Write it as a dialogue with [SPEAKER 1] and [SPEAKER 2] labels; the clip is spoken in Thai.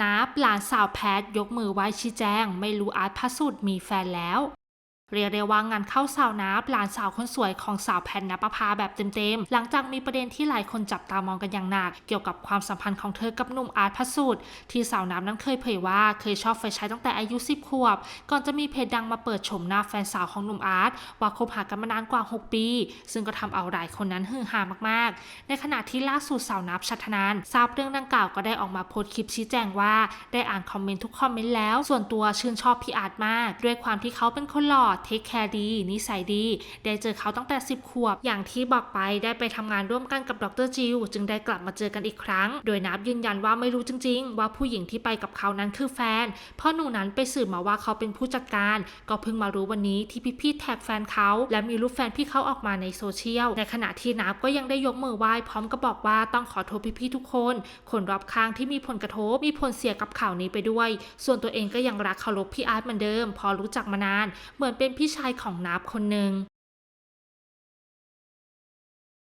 [SPEAKER 1] นับหลานสาวแพทยกมือไหว้ชี้แจง ไม่รู้อาร์ตพระสุดมีแฟนแล้ว เรียกได้ว่างานเข้าสาวนับหลานสาวคนสวยของสาวแพนนปภาแบบเต็มๆ หลังจากมีประเด็นที่หลายคนจับตามองกันอย่างหนัก เกี่ยวกับความสัมพันธ์ของเธอกับหนุ่มอาร์ตพระสุดที่สาวนับนั้นเคยเผยว่าเคยชอบไฟใช้ตั้งแต่อายุ 10 ขวบ ก่อนจะมีเพจดังมาเปิดชมหน้าแฟนสาวของหนุ่มอาร์ตว่าคบหากันมานานกว่า 6 ปี ซึ่งก็ทำเอาหลายคนนั้นฮือฮามากๆ ในขณะที่ล่าสุดสาวนับชัทนานทราบเรื่องดังกล่าวก็ได้ออกมาโพสต์คลิปชี้แจงว่าได้อ่านคอมเมนต์ทุกคอมเมนต์แล้ว ส่วนตัวชื่นชอบพี่อาร์ตมาก ด้วยความที่เขาเป็นคนหล่อเทคแคร์ดี นิสัยดี ได้เจอเขาตั้งแต่ 10 ขวบ อย่างที่บอกไปได้ไปทำงานร่วมกันกับดรจิวจึงได้กลับมาเจอกันอีกครั้ง โดยนับยืนยันว่าไม่รู้จริง ๆ ว่าผู้หญิงที่ไปกับเขานั้นคือแฟน เพราะหนูนั้นไปสืบมาว่าเขาเป็นผู้จัดการ ก็เพิ่งมารู้วันนี้ที่พี่ๆแท็กแฟนเขาและมีรูปแฟนพี่เขาออกมาในโซเชียล ในขณะที่นับก็ยังได้ยกมือไหว้พร้อมกับบอกว่าต้องขอโทษพี่ๆทุกคน คนรอบข้างที่มีผลกระทบมีผลเสียกับข่าวนี้ไปด้วย ส่วนตัวเองก็ยังรักเคารพพี่อาร์ตเหมือนเดิม พอรู้จักมานาน เหมือนเป็นพี่ชายของนับคนหนึ่ง